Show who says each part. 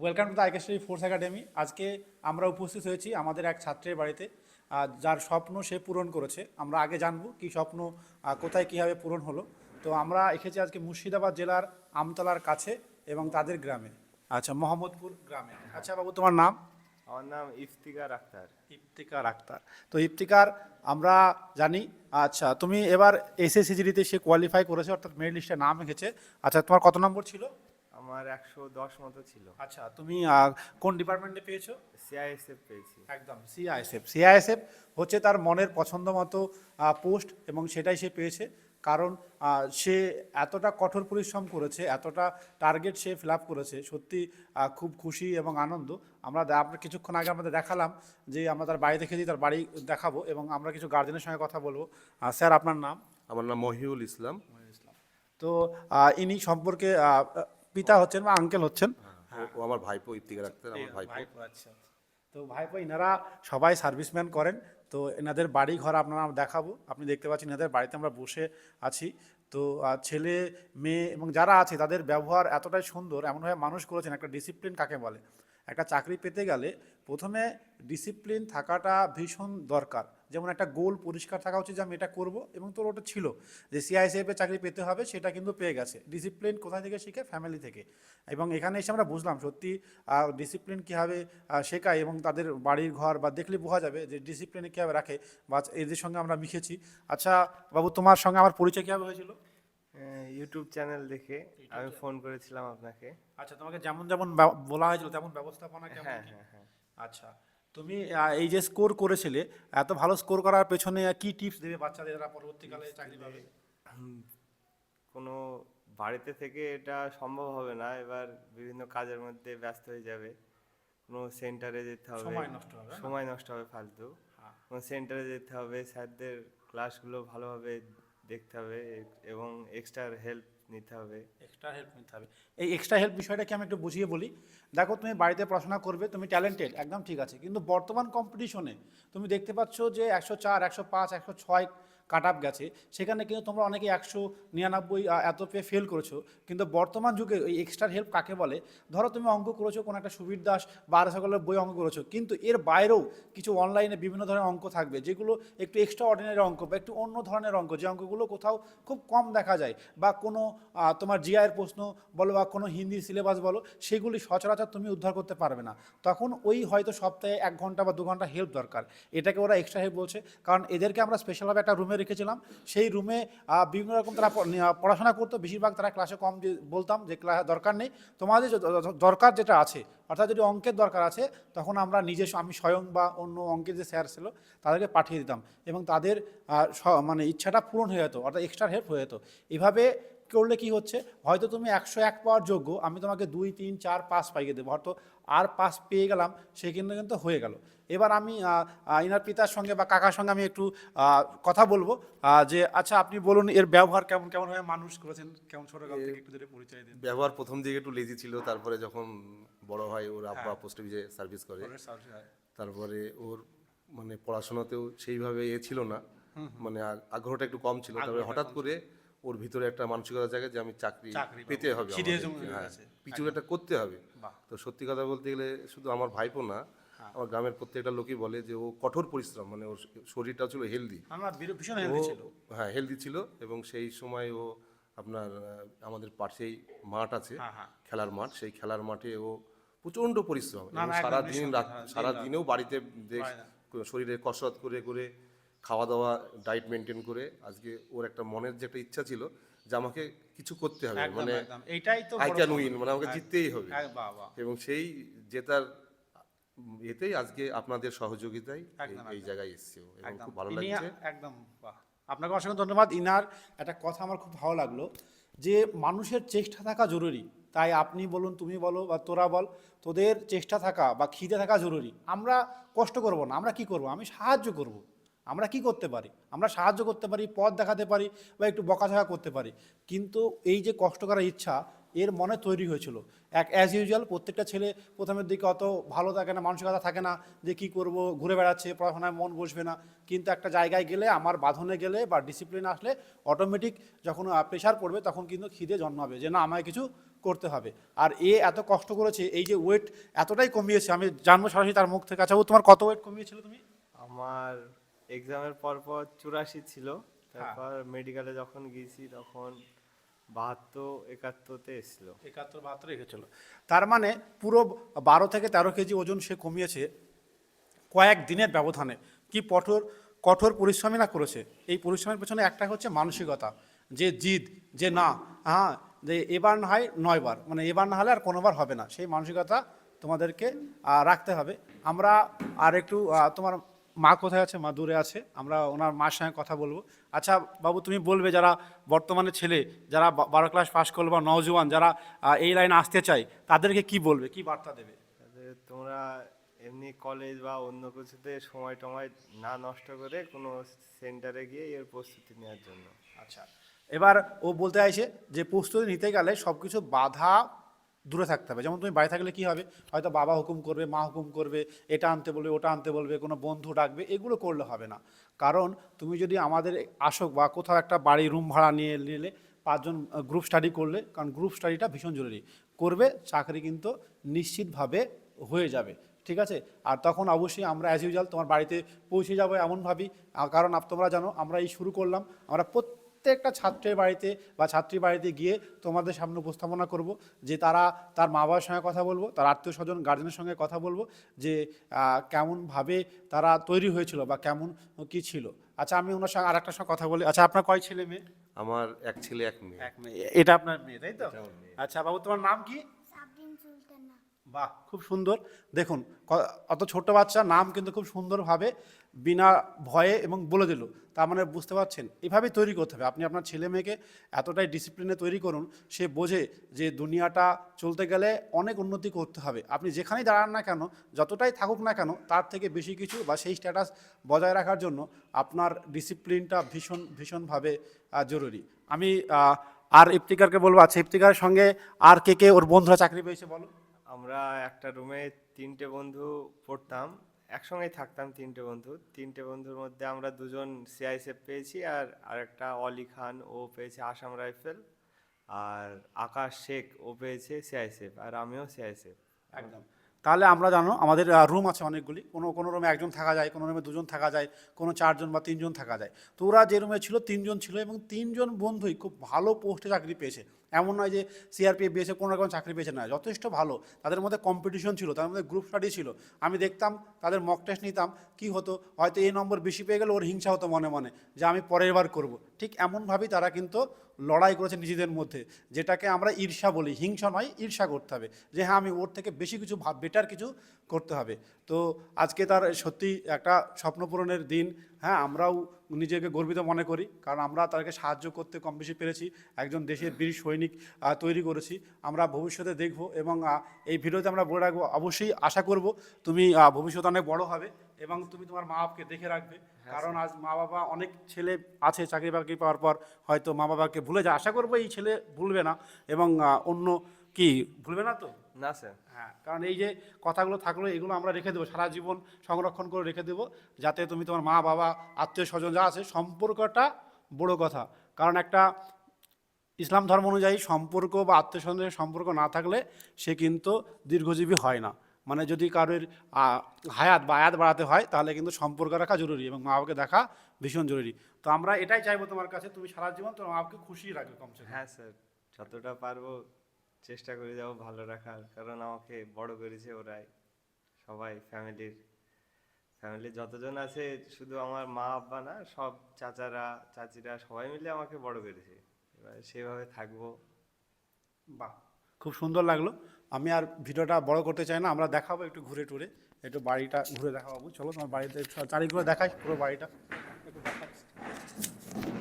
Speaker 1: Welcome to the Aikeshwari force academy আজকে আমরা উপস্থিত হয়েছি আমাদের এক ছাত্রের বাড়িতে যার স্বপ্ন সে পূরণ করেছে। আমরা আগে জানব কি স্বপ্ন কোথায় কীভাবে পূরণ হলো। তো আমরা এসেছি আজকে মুর্শিদাবাদ জেলার আমতলার কাছে এবং তাদের গ্রামে। আচ্ছা মোহাম্মদপুর গ্রামে। আচ্ছা বাবু তোমার নাম?
Speaker 2: আমার নাম ইফতিকার আক্তার।
Speaker 1: ইফতিকার আক্তার। তো ইফতিকার আমরা জানি আচ্ছা তুমি এবার এসএসসিজিডিতে সে কোয়ালিফাই করেছে অর্থাৎ মেরিট লিস্টে নাম এসেছে আচ্ছা তোমার কত নম্বর ছিল?
Speaker 2: আমার একশো দশ মতো ছিল।
Speaker 1: আচ্ছা তুমি কোন ডিপার্টমেন্টে পেয়েছ?
Speaker 2: সিআইএসএফ পেয়েছি।
Speaker 1: একদম সিআইএসএফ সিআইএসএফ হচ্ছে তার মনের পছন্দ মতো পোস্ট এবং সেটাই সে পেয়েছে। কারণ সে এতটা কঠোর পরিশ্রম করেছে এতটা টার্গেট সে ফিল আপ করেছে সত্যি খুব খুশি এবং আনন্দ। আমরা আপনার কিছুক্ষণ আগে আমাদের দেখালাম যে আমরা তার বাড়ি দেখেছি তার বাড়ি দেখাবো এবং আমরা কিছু গার্জেনের সঙ্গে কথা বলব। স্যার আপনার নাম?
Speaker 3: আমার নাম মহিউল ইসলাম।
Speaker 1: তো ইনি সম্পর্কে পিতা হচ্ছেন বা আঙ্কেল হচ্ছেন।
Speaker 3: ও- ও আমার ভাইপো ইফতিকার আক্তার আমার ভাইপো।
Speaker 1: আচ্ছা। তো ভাইপো ইনারা সবাই সার্ভিসম্যান করেন। তো এনাদের বাড়ি ঘর আপনারা দেখাবো। আপনি দেখতে পাচ্ছেন এনাদের বাড়িতে আমরা বসে আছি। তো ছেলে মেয়ে এবং যারা আছে তাদের ব্যবহার এতটাই সুন্দর এমনভাবে মানুষ করেছেন একটা ডিসিপ্লিন কাকে বলে? একটা চাকরি পেতে গেলে প্রথমে ডিসিপ্লিন থাকাটা ভীষণ দরকার। যেমন একটা গোল পরিষ্কার থাকা উচিত যে আমি এটা করব এবং তোর ওটা ছিল। যে সিআইসিএফে চাকরি পেতে হবে সেটা কিন্তু পেয়ে গেছে। ডিসিপ্লিন কোথা থেকে শিখে? ফ্যামিলি থেকে। এবং এখানে এসে আমরা বুঝলাম সত্যি ডিসিপ্লিন কীভাবে শেখায় এবং তাদের বাড়ির ঘর বা দেখলে বোঝা যাবে যে ডিসিপ্লিনে কীভাবে রাখে বা এদের সঙ্গে আমরা মিশেছি আচ্ছা বাবু তোমার সঙ্গে আমার পরিচয় কীভাবে হয়েছিল?
Speaker 2: ইউটিউব চ্যানেল দেখে আমি ফোন করেছিলাম আপনাকে।
Speaker 1: আচ্ছা তোমাকে যেমন যেমন বলা হয়েছিল তেমন ব্যবস্থাপনা কেমন
Speaker 2: হ্যাঁ হ্যাঁ হ্যাঁ।
Speaker 1: আচ্ছা। তুমি এই যে স্কোর করেছিলে এত ভালো স্কোর করার পেছনে কি টিপস দেবে বাচ্চাদের যারা পরবর্তীকালে চাকরি পাবে?
Speaker 2: কোনো বাড়িতে থেকে এটা সম্ভব হবে না। এবার বিভিন্ন কাজের মধ্যে ব্যস্ত হয়ে যাবে। কোনো সেন্টারে যেতে হবে।
Speaker 1: সময় নষ্ট হবে
Speaker 2: সময় নষ্ট হবে ফালতু।
Speaker 1: হ্যাঁ।
Speaker 2: কোনো সেন্টারে যেতে হবে। স্যারদের ক্লাসগুলো ভালোভাবে দেখতে হবে। এবং এক্সট্রা হেল্প নিতে হবে।
Speaker 1: এক্সট্রা হেল্প নিতে হবে। এই এক্সট্রা হেল্প বিষয়টাকে আমি একটু বুঝিয়ে বলি। দেখো, তুমি বাড়িতে পড়াশোনা করবে, তুমি ট্যালেন্টেড একদম ঠিক আছে। কিন্তু বর্তমান কম্পিটিশনে তুমি দেখতে পাচ্ছ যে একশো চার, একশো পাঁচ, একশো ছয় কাট আপ গেছে, সেখানে কিন্তু তোমরা অনেকে একশো নিরানব্বই এত পেয়ে ফেল করেছ। কিন্তু বর্তমান যুগে ওই এক্সট্রা হেল্প কাকে বলে? ধরো তুমি অঙ্ক করেছ, কোনো একটা সুবীর দাস বা আরও সকলের বই অঙ্ক করেছ, কিন্তু এর বাইরেও কিছু অনলাইনে বিভিন্ন ধরনের অঙ্ক থাকবে, যেগুলো একটু এক্সট্রা অর্ডিনারি অঙ্ক বা একটু অন্য ধরনের অঙ্ক, যে অঙ্কগুলো কোথাও খুব কম দেখা যায় বা কোনো তোমার জিআইয়ের প্রশ্ন বলো বা কোনো হিন্দি সিলেবাস বলো, সেগুলি সচরাচর তুমি উদ্ধার করতে পারবে না। তখন ওই হয়তো সপ্তাহে এক ঘণ্টা বা দু ঘণ্টা হেল্প দরকার। এটাকে ওরা এক্সট্রা হেল্প বলছে, কারণ এদেরকে আমরা স্পেশালভাবে একটা রুমে রেখেছিলাম। সেই রুমে বিভিন্ন রকম তারা পড়াশোনা করতো। বেশিরভাগ তারা ক্লাসে কম বলতাম যে ক্লাস দরকার নেই। তোমাদের দরকার যেটা আছে, অর্থাৎ যদি অঙ্কের দরকার আছে, তখন আমরা নিজে আমি স্বয়ং বা অন্য অঙ্কের যে স্যার ছিল, তাদেরকে পাঠিয়ে দিতাম এবং তাদের মানে ইচ্ছাটা পূরণ হয়ে যেত, অর্থাৎ এক্সট্রা হেল্প হয়ে যেত। এভাবে করলে কি হচ্ছে? হয়তো তুমি একশো এক পাওয়ার যোগ্য, আমি তোমাকে দুই, তিন, চার, পাঁচ পাইয়ে দেবো। হয়তো আর পাস পেয়ে গেলাম সে কিন্তু কিন্তু হয়ে গেল। এবার আমি ইনার পিতার সঙ্গে বা কাকার সঙ্গে আমি একটু কথা বলব যে আচ্ছা আপনি বলুন এর ব্যবহার কেমন কেমন কেমনভাবে মানুষ করেছেন কেমন ছোটকাল থেকে একটু ধরে পরিচয় দিন।
Speaker 3: ব্যবহার প্রথম দিকে একটু লেজি ছিল তারপরে যখন বড় হয় ওর আব্বা পোস্ট অফিসে সার্ভিস করে। তারপরে ওর মানে পড়াশোনাতেও সেইভাবে এ ছিল না। মানে আগ্রহটা একটু কম ছিল। তবে হঠাৎ করে ওর ভিতরে একটা মানসিকতা জায়গা যে আমি চাকরি পেতে হবে।
Speaker 1: জমি
Speaker 3: হ্যাঁ। কিছু একটা করতে হবে তো সত্যি কথা বলতে গেলে শুধু আমার ভাইপো না আমার গ্রামের প্রত্যেকটা লোকই বলে যে ও কঠোর পরিশ্রম মানে ওর শরীরটাও ছিল হেলদি হ্যাঁ হেলদি ছিল এবং সেই সময় ও আপনার আমাদের পাশেই মাঠ আছে
Speaker 1: হ্যাঁ, হ্যাঁ।
Speaker 3: খেলার মাঠ সেই খেলার মাঠে ও প্রচণ্ড পরিশ্রম
Speaker 1: সারাদিন
Speaker 3: এবং
Speaker 1: একদম
Speaker 3: সারা দিন
Speaker 1: নিঃসন্দেহে,
Speaker 3: রাত
Speaker 1: হ্যাঁ, দিন
Speaker 3: সারা
Speaker 1: রাত।
Speaker 3: দিনেও বাড়িতে শরীরে কসরত করে করে খাওয়া দাওয়া ডায়েট মেনটেন করে আজকে ওর একটা মনের যে একটা ইচ্ছা ছিল যে আমাকে কিছু করতে হবে মানে
Speaker 1: এইটাই তো
Speaker 3: আই ক্যান উইন মানে আমাকে জিততেই হবে। এবং সেই জেতার এতেই আজকে আপনাদের সহযোগিতায় এই- জায়গায় এসছে এবং। খুব ভালো লাগছে।
Speaker 1: একদম আপনাকে অসংখ্য ধন্যবাদ। ইনার একটা কথা আমার খুব ভালো লাগল যে মানুষের চেষ্টা থাকা জরুরি। তাই আপনি বলুন তুমি বলো বা তোরা বল তোদের চেষ্টা থাকা বা খিদে থাকা জরুরি। আমরা কষ্ট করব না আমরা কি করব? আমি সাহায্য করব। আমরা কি করতে পারি? আমরা সাহায্য করতে পারি, পথ দেখাতে পারি বা একটু বকাঝকা করতে পারি। কিন্তু এই যে কষ্ট করার ইচ্ছা, এর মনে তৈরি হয়েছিল। এক অ্যাজ ইউজুয়াল প্রত্যেকটা ছেলে প্রথমের দিকে অত ভালো থাকে না, মানসিকতা থাকে না যে কি করব, ঘুরে বেড়াচ্ছে, পড়াশোনায় মন বসবে না। কিন্তু একটা জায়গায় গেলে, আমার বাঁধনে গেলে বা ডিসিপ্লিন আসলে অটোমেটিক যখন প্রেশার পড়বে, তখন কিন্তু খিদে জন্মাবে যে না, আমায় কিছু করতে হবে। আর এ এত কষ্ট করেছে, এই যে ওয়েট এতটাই কমিয়েছে, আমি জানব সরাসরি তার মুখ থেকে। আচ্ছা ও তোমার কত ওয়েট কমিয়েছিল তুমি?
Speaker 2: আমার এক্সামের পর পর চুরাশি ছিল।
Speaker 1: হ্যাঁ।
Speaker 2: তারপর মেডিকেলে যখন গিয়েছি তখন বাহাত্তর একাত্তরতে এসেছিল।
Speaker 1: একাত্তর বাহাত্তর রেখেছিল তার মানে পুরো বারো থেকে তেরো কেজি ওজন সে কমিয়েছে কয়েক দিনের ব্যবধানে। কি কঠোর কঠোর পরিশ্রমই না করেছে? এই পরিশ্রমের পেছনে একটা হচ্ছে মানসিকতা যে জিদ যে না হ্যাঁ যে এবার না হয় নয়বার মানে এবার না হলে আর কোনোবার হবে না। সেই মানসিকতা তোমাদেরকে রাখতে হবে। আমরা আর একটু তোমার মা কোথায় আছে? মা দূরে আছে। আমরা ওনার মার সঙ্গে কথা বলব। আচ্ছা বাবু তুমি বলবে যারা বর্তমানে ছেলে যারা বারো ক্লাস পাশ করল বা নওজোয়ান যারা এই লাইনে আসতে চায় তাদেরকে কি বলবে? কি বার্তা দেবে?
Speaker 2: তোমরা এমনি কলেজ বা অন্য কিছুতে সময় টময় না নষ্ট করে কোনো সেন্টারে গিয়ে এর প্রস্তুতি নেওয়ার জন্য।
Speaker 1: আচ্ছা। এবার ও বলতে চাইছে যে প্রস্তুতি নিতে গেলে সব কিছু বাধা দূরে থাকতে হবে। যেমন তুমি বাড়ি থাকলে কি হবে? হয়তো বাবা হুকুম করবে, মা হুকুম করবে, এটা আনতে বলবে, ওটা আনতে বলবে, কোনো বন্ধু ডাকবে, এগুলো করলে হবে না। কারণ তুমি যদি আমাদের আসক বা কোথাও একটা বাড়ি রুম ভাড়া নিয়ে নিলে, পাঁচজন গ্রুপ স্টাডি করলে, কারণ গ্রুপ স্টাডিটা ভীষণ জরুরি। করবে, চাকরি কিন্তু নিশ্চিতভাবে হয়ে যাবে, ঠিক আছে? আর তখন অবশ্যই আমরা অ্যাজ ইউজাল তোমার বাড়িতে পৌঁছে যাব এমন ভাবি কারণ তোমরা জানো, আমরা এই শুরু করলাম, আমরা প্রত্যেকটা ছাত্রের বাড়িতে বা ছাত্রীর বাড়িতে গিয়ে তোমাদের সামনে উপস্থাপনা করব যে তারা তার মা বাবার সঙ্গে কথা বলব তার আত্মীয় স্বজন গার্জেনের সঙ্গে কথা বলব যে কেমনভাবে তারা তৈরি হয়েছিল বা কেমন কি ছিল। আচ্ছা আমি ওনার সঙ্গে আর একটা সঙ্গে কথা বলি। আচ্ছা আপনার কয় ছেলে মেয়ে?
Speaker 3: আমার এক ছেলে এক মেয়ে।
Speaker 1: এক মেয়ে। এটা আপনার মেয়ে তাই তো? আচ্ছা বাবু তোমার নাম কি? বাহ, খুব সুন্দর। দেখুন অত ছোট বাচ্চা, নাম কিন্তু খুব সুন্দরভাবে বিনা ভয়ে এবং বলে দিল। তার মানে বুঝতে পারছেন? এভাবেই তৈরি করতে হবে। আপনি আপনার ছেলে মেয়েকে এতটাই ডিসিপ্লিনে তৈরি করুন, সে বোঝে যে দুনিয়াটা চলতে গেলে অনেক উন্নতি করতে হবে। আপনি যেখানেই দাঁড়ান না কেন, যতটাই থাকুক না কেন, তার থেকে বেশি কিছু বা সেই স্ট্যাটাস বজায় রাখার জন্য আপনার ডিসিপ্লিনটা ভীষণ, ভীষণভাবে জরুরি। আমি আর ইফতিকারকে বলব আচ্ছা ইফতিকারের সঙ্গে আর কে কে ওর বন্ধুরা চাকরি পেয়েছে বলো?
Speaker 2: আমরা একটা রুমে তিনটে বন্ধু পড়তাম, একসঙ্গেই থাকতাম তিনটে বন্ধু। তিনটে বন্ধুর মধ্যে আমরা দুজন সিআইএসএফ পেয়েছি আর আরেকটা অলি খান, ও পেয়েছে আসাম রাইফেল আর আকাশ শেখ, ও পেয়েছে সিআইএসএফ আর আমিও সিআইএসএফ
Speaker 1: একদম। তাহলে আমরা জানো, আমাদের রুম আছে অনেকগুলি। কোনো কোনো রুমে একজন থাকা যায়, কোনো রুমে দুজন থাকা যায়, কোনো চারজন বা তিনজন থাকা যায়। তো ওরা যে রুমে ছিল, তিনজন ছিল এবং তিনজন বন্ধুই খুব ভালো পোস্টে চাকরি পেয়েছে। এমন নয় যে সিআরপিএফ বিএসএফ কোনো রকম চাকরি পেয়েছে না। যথেষ্ট ভালো। তাদের মধ্যে কম্পিটিশন ছিল, তাদের মধ্যে গ্রুপ স্টাডি ছিল। আমি দেখতাম, তাদের মক টেস্ট নিতাম, কি হতো? হয়তো এই নম্বর বেশি পেয়ে গেলে ওর হিংসা হতো মনে মনে, যে আমি পরের বার করব। ঠিক এমনভাবেই তারা কিন্তু লড়াই করেছে নিজেদের মধ্যে, যেটাকে আমরা ঈর্ষা বলি। হিংসা নয়, ঈর্ষা করতে হবে। যে হ্যাঁ আমি ওর থেকে বেশি কিছু ভাব বেটার কিছু করতে হবে। তো আজকে তার সত্যি একটা স্বপ্নপূরণের দিন। হ্যাঁ আমরাও নিজেকে গর্বিত মনে করি কারণ আমরা তাকে সাহায্য করতে কম বেশি পেরেছি। একজন দেশের বীর সৈনিক তৈরি করেছি। আমরা ভবিষ্যতে দেখব এবং এই ভিডিওতে আমরা বলে রাখব অবশ্যই আশা করব তুমি ভবিষ্যতে অনেক বড় হবে এবং তুমি তোমার মা বাবাকে দেখে রাখবে। কারণ আজ মা বাবা অনেক ছেলে আছে চাকরি বাকরি পাওয়ার পর হয়তো মা বাবাকে ভুলে যায়। আশা করব এই ছেলে ভুলবে না এবং অন্য কি ভুলবে না তো?
Speaker 2: না স্যার।
Speaker 1: হ্যাঁ কারণ এই যে কথাগুলো থাকল এগুলো আমরা রেখে দেবো সারা জীবন সংরক্ষণ করে রেখে দেবো যাতে তুমি তোমার মা বাবা আত্মীয় স্বজন যা আছে সম্পর্কটা বড় কথা। কারণ একটা ইসলাম ধর্ম অনুযায়ী সম্পর্ক বা আত্মীয় স্বজনের সম্পর্ক না থাকলে সে কিন্তু দীর্ঘজীবী হয় না। মানে যদি কারোর হায়াত বা আয়াত বাড়াতে হয় তাহলে কিন্তু সম্পর্ক রাখা জরুরি এবং মা বাবাকে দেখা ভীষণ জরুরি। তো আমরা এটাই চাইব তোমার কাছে তুমি সারা জীবন তোমার মা বাবাকে খুশি রাখবে কমসে কম।
Speaker 2: হ্যাঁ স্যার যতটা পারব চেষ্টা করে যাব ভালো রাখার। কারণ আমাকে বড় করেছে ওরাই। সবাই, ফ্যামিলির ফ্যামিলির যতজন আছে, শুধু আমার মা, আব্বা না, সব চাচারা, চাচিরা, সবাই মিলে আমাকে বড় করেছে। এবার সেভাবে থাকব।
Speaker 1: বাহ! খুব সুন্দর লাগল। আমি আর ভিডিওটা বড় করতে চাই না, আমরা দেখাবো একটু ঘুরে টুরে। একটু বাড়িটা ঘুরে দেখাবো চলো তোমার বাড়িতে চারিগুলো দেখাই পুরো বাড়িটা। একটু দেখাচ্ছি।